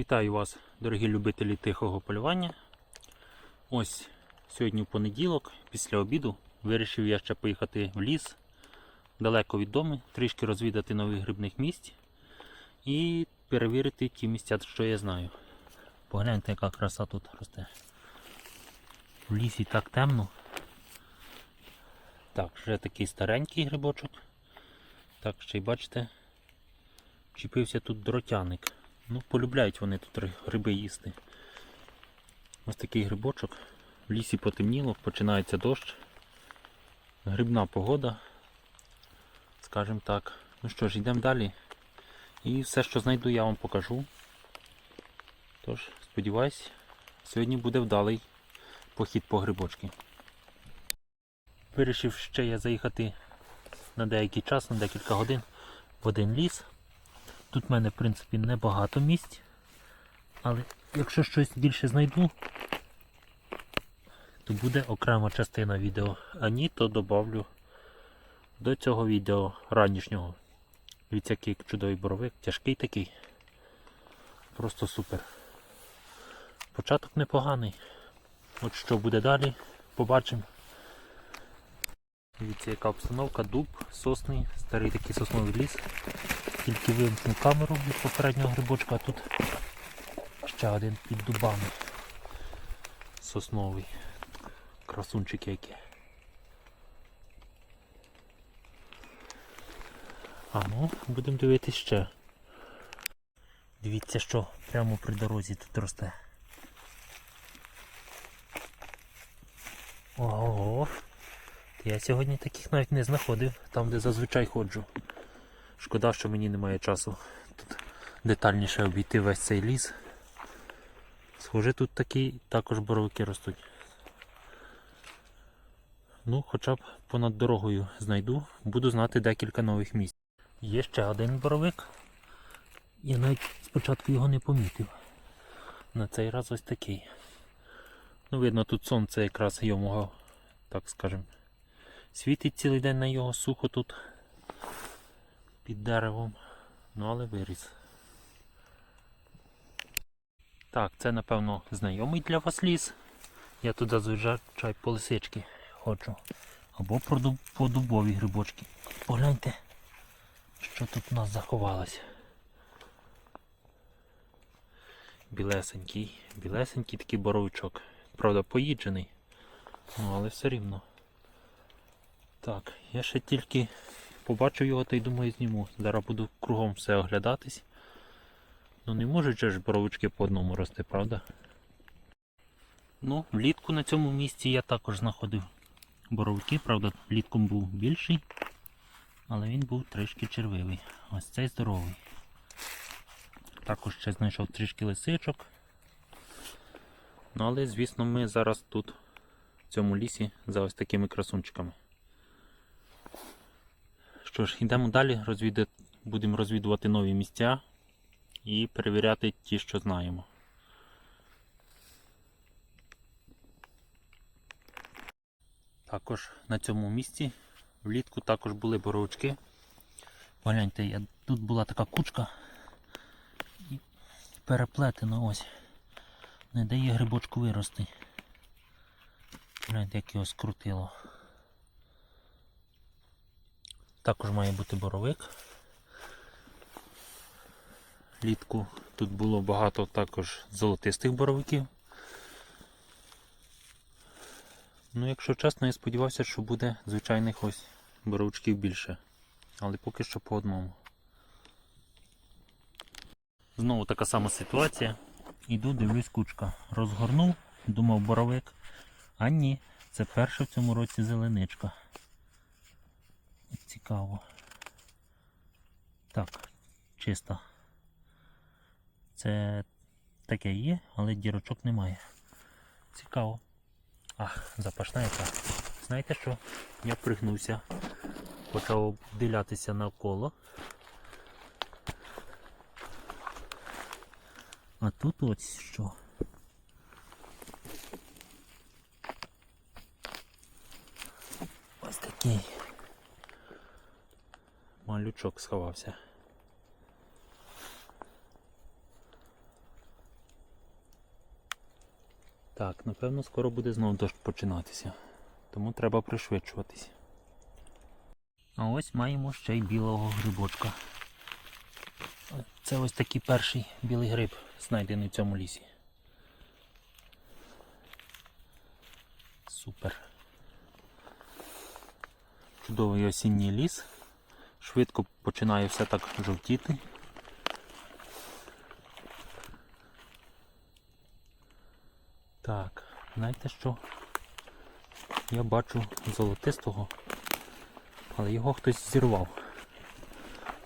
Вітаю вас, дорогі любителі тихого полювання. Ось сьогодні понеділок, після обіду, вирішив я ще поїхати в ліс, далеко від дому, трішки розвідати нових грибних місць і перевірити ті місця, що я знаю. Погляньте, яка краса тут росте. В лісі так темно. Так, вже такий старенький грибочок. Так, ще й бачите, чіпився тут дротяник. Ну, полюбляють вони тут гриби їсти. Ось такий грибочок. В лісі потемніло, починається дощ. Грибна погода. Скажімо так. Ну що ж, йдемо далі. І все, що знайду, я вам покажу. Тож, сподіваюсь, сьогодні буде вдалий похід по грибочки. Вирішив ще я заїхати на деякий час, на декілька годин в один ліс. Тут в мене, в принципі, небагато місць. Але якщо щось більше знайду, то буде окрема частина відео. А ні, то добавлю до цього відео ранішнього. Від який чудовий боровик, тяжкий такий. Просто супер. Початок непоганий. От що буде далі, побачимо. Дивіться, яка обстановка, дуб, сосний, старий такий сосновий ліс. Тільки вимкну камеру від попереднього грибочка, а тут ще один під дубами. Сосновий. Красунчик який. А ну, будемо дивитись ще. Дивіться, що прямо при дорозі тут росте. Ого. Я сьогодні таких навіть не знаходив, там де зазвичай ходжу. Шкода, що мені немає часу тут детальніше обійти весь цей ліс. Схоже, тут такі також боровики ростуть. Ну, хоча б понад дорогою знайду, буду знати декілька нових місць. Є ще один боровик. Я навіть спочатку його не помітив. На цей раз ось такий. Ну, видно, тут сонце якраз йому, так скажем, світить цілий день на його сухо тут під деревом. Ну, але виріс. Так, це напевно знайомий для вас ліс. Я тут зазвичай по лисички ходжу. Або по дубові грибочки. Погляньте, що тут у нас заховалось. Білесенький, білесенький такий боровичок. Правда, поїджений. Ну, але все рівно. Так, я ще тільки побачив його та й думаю зніму. Зараз буду кругом все оглядатись. Ну не можуть ж боровички по одному рости, правда? Ну, влітку на цьому місці я також знаходив боровики, правда, влітком був більший, але він був трішки червивий. Ось цей здоровий. Також ще знайшов трішки лисичок. Ну, але, звісно, ми зараз тут, в цьому лісі, за ось такими красунчиками. Що ж, йдемо далі, розвіда... будемо розвідувати нові місця і перевіряти ті, що знаємо. Також на цьому місці влітку також були боровички. Погляньте, я... тут була така кучка і переплетена ось. Не дає грибочку вирости. Гляньте, як його скрутило. Також має бути боровик. Літку тут було багато також золотистих боровиків. Ну, якщо чесно, я сподівався, що буде звичайних ось боровичків більше. Але поки що по одному. Знову така сама ситуація. Іду, дивлюсь кучка. Розгорнув, думав боровик. А ні, це перша в цьому році зеленичка. Цікаво. Так, чисто. Це таке є, але дірочок немає. Цікаво. Ах, запашна яка. Знаєте що? Я пригнувся, почав дивлятися навколо. А тут ось що. Ось такий малючок сховався. Так, напевно, скоро буде знову дощ починатися. Тому треба пришвидшуватись. А ось маємо ще й білого грибочка. Це ось такий перший білий гриб, знайдений в цьому лісі. Супер. Чудовий осінній ліс. Швидко починає все так жовтіти. Так, знаєте що? Я бачу золотистого, але його хтось зірвав.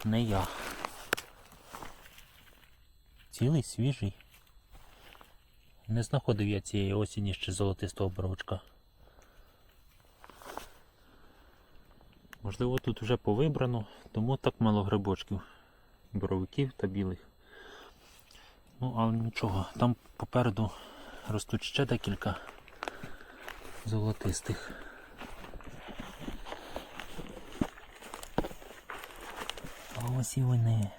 Не я. Цілий свіжий. Не знаходив я цієї осені ще золотистого боровичка. Можливо, тут вже повибрано, тому так мало грибочків, боровиків та білих. Ну, але нічого, там попереду ростуть ще декілька золотистих. А ось і вони.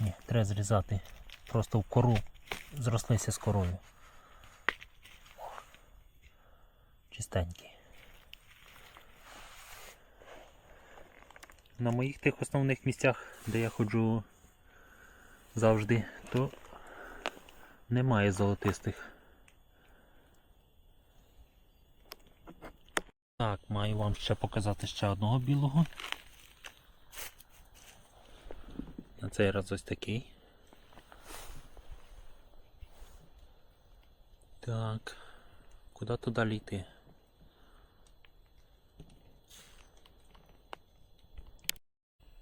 Ні, треба зрізати. Просто в кору зрослися з корою. Чистенькі. На моїх тих основних місцях, де я ходжу завжди, то немає золотистих. Так, маю вам ще показати ще одного білого. На цей раз ось такий. Так. Куди то далі йти?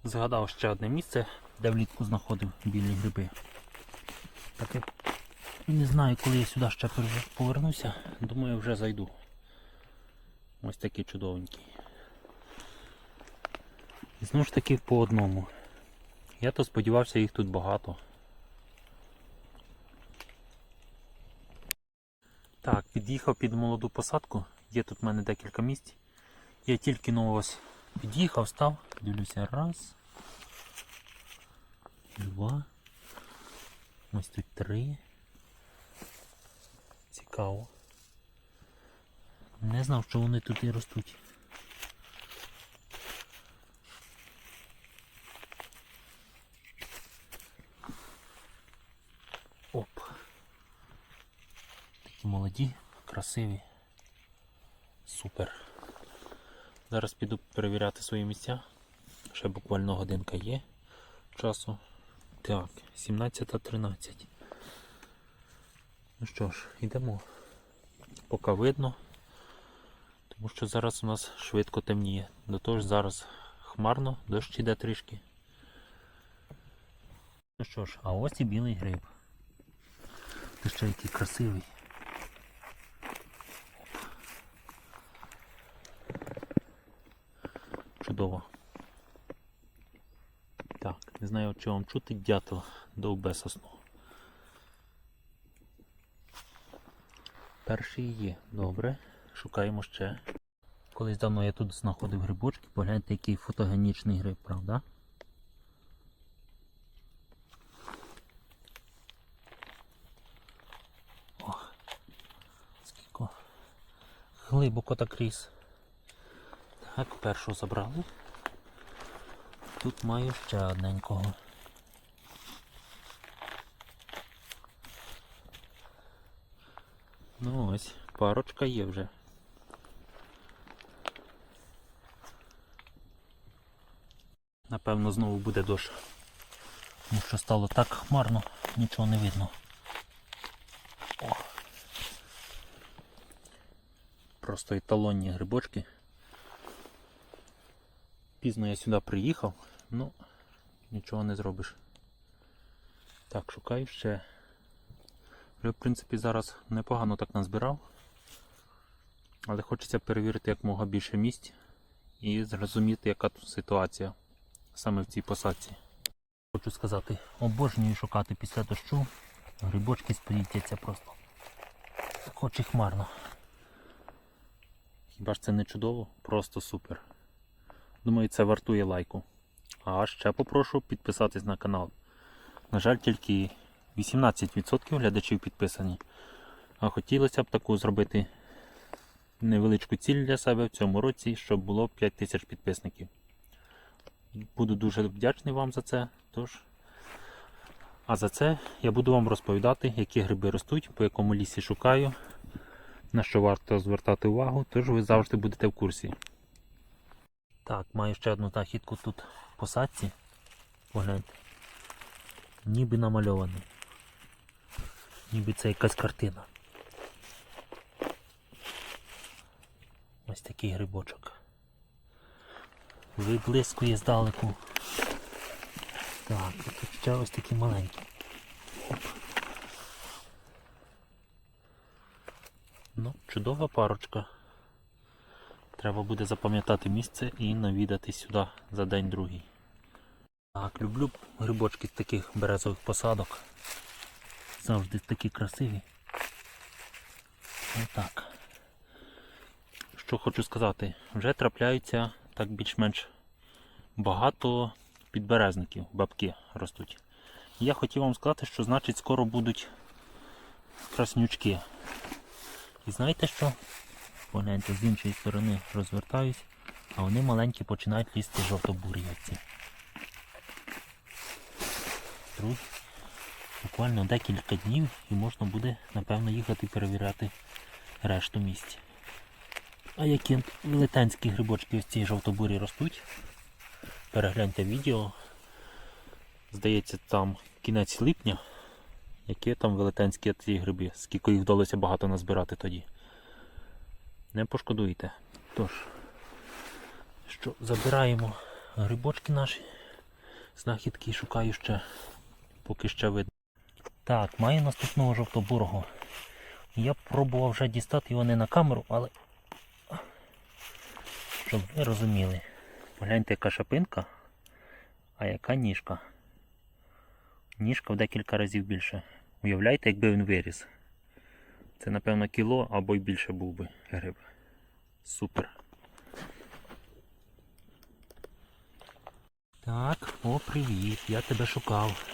Згадав ще одне місце, де влітку знаходив білі гриби. Так не знаю, коли я сюди ще повернуся, думаю, вже зайду. Ось такі чудовенькі. І знову ж таки по одному. Я то сподівався, їх тут багато. Так, під'їхав під молоду посадку. Є тут в мене декілька місць. Я тільки ну ось під'їхав, став, дивлюся, раз. Два. Ось тут три. Цікаво. Не знав, що вони тут і ростуть. Оп. Такі молоді, красиві. Супер. Зараз піду перевіряти свої місця. Ще буквально годинка є часу. Так, 17.13. Ну що ж, йдемо. Поки видно. Тому що зараз у нас швидко темніє. До того ж зараз хмарно, дощ іде трішки. Ну що ж, а ось і білий гриб. Ти ще який красивий. Чудово. Не знаю, чи вам чути дятел довбе сосну. Перший є. Добре. Шукаємо ще. Колись давно я тут знаходив грибочки, погляньте, який фотогенічний гриб, правда? Ох, скільки глибоко так ріс. Так, першого забрали. Тут маю ще одненького. Ну ось, парочка є вже. Напевно, знову буде дощ. Тому що стало так хмарно, нічого не видно. О. Просто еталонні грибочки. Пізно я сюди приїхав, ну нічого не зробиш. Так, шукаю ще. Вже в принципі зараз непогано так назбирав. Але хочеться перевірити як мога більше місць і зрозуміти, яка тут ситуація саме в цій посадці. Хочу сказати, обожнюю шукати після дощу. Грибочки сподітяться просто. Хоч і хмарно. Хіба ж це не чудово? Просто супер. Думаю, це вартує лайку. А ще попрошу підписатись на канал. На жаль, тільки 18% глядачів підписані. А хотілося б таку зробити невеличку ціль для себе в цьому році, щоб було 5 тисяч підписників. Буду дуже вдячний вам за це. Тож, а за це я буду вам розповідати, які гриби ростуть, по якому лісі шукаю, на що варто звертати увагу, тож ви завжди будете в курсі. Так, маю ще одну знахідку тут в посадці. Погляньте. Ніби намальований. Ніби це якась картина. Ось такий грибочок. Виблискує здалеку. Так, і тут ще ось такі маленькі. Ну, чудова парочка. Треба буде запам'ятати місце і навідати сюди за день другий. Так, люблю грибочки з таких березових посадок. Завжди такі красиві. Отак. Що хочу сказати, вже трапляються так більш-менш багато підберезників, бабки ростуть. Я хотів вам сказати, що значить скоро будуть краснючки. І знаєте що? Погляньте, з іншої сторони розвертаюсь, а вони маленькі починають лізти жовто-бурі оці. Друзі, буквально декілька днів і можна буде, напевно, їхати перевіряти решту місць. А які велетенські грибочки ось ці жовтобурі ростуть. Перегляньте відео. Здається, там кінець липня. Які там велетенські ці гриби, скільки їх вдалося багато назбирати тоді. Не пошкодуйте. Тож, що, забираємо грибочки наші, знахідки шукаю ще, поки ще видно. Так, маю наступного жовтобурого. Я пробував вже дістати його не на камеру, але щоб ви розуміли. Погляньте, яка шапинка, а яка ніжка. Ніжка в декілька разів більше. Уявляєте, якби він виріс. Це, напевно, кіло або й більше був би гриб. Супер. Так, о, привіт, я тебе шукав.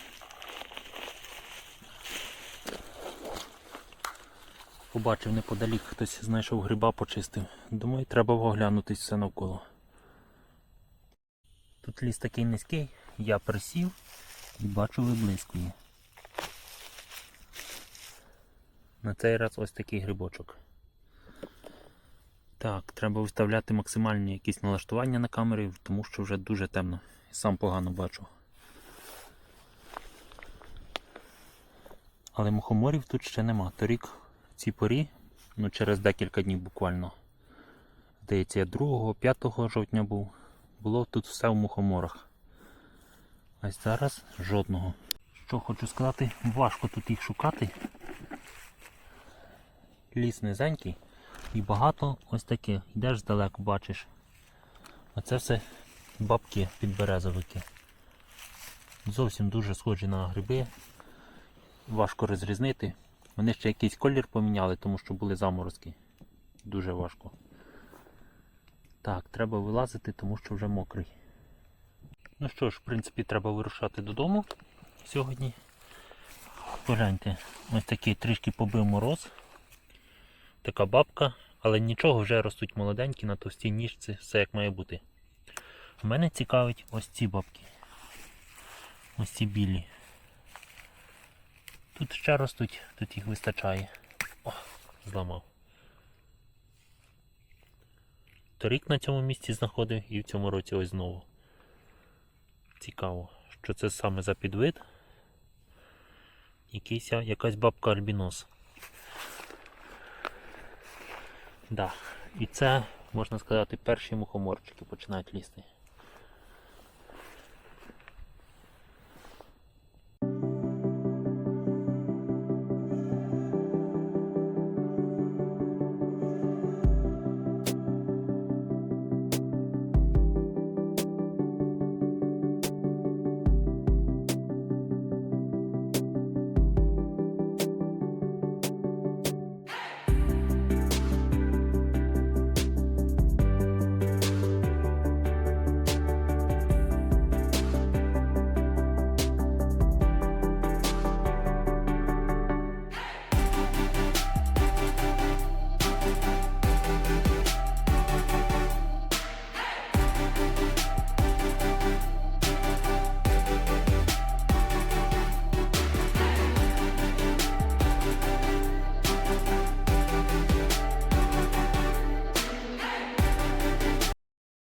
Побачив неподалік, хтось знайшов гриба, почистив. Думаю, треба оглянутись все навколо. Тут ліс такий низький, я присів і бачу виблискує. На цей раз ось такий грибочок. Так, треба виставляти максимальні якісь налаштування на камері, тому що вже дуже темно. Сам погано бачу. Але мухоморів тут ще нема. Торік в цій порі, ну через декілька днів буквально. Здається, я 2-5 жовтня був. Було тут все в мухоморах. А зараз жодного. Що хочу сказати, важко тут їх шукати. Ліс низенький і багато ось таких. Йдеш здалеку, бачиш. Оце все бабки підберезовики. Зовсім дуже схожі на гриби. Важко розрізнити. Вони ще якийсь колір поміняли, тому що були заморозки. Дуже важко. Так, треба вилазити, тому що вже мокрий. Ну що ж, в принципі, треба вирушати додому сьогодні. Погляньте, ось такий трішки побив мороз. Така бабка, але нічого вже ростуть молоденькі на товстій ніжці, все як має бути. Мене цікавить ось ці бабки. Ось ці білі. Тут ще ростуть, тут їх вистачає. О, зламав. Торік на цьому місці знаходив і в цьому році ось знову. Цікаво, що це саме за підвид. Якийсь, якась бабка альбінос. Да. І це, можна сказати, перші мухоморчики починають лізти.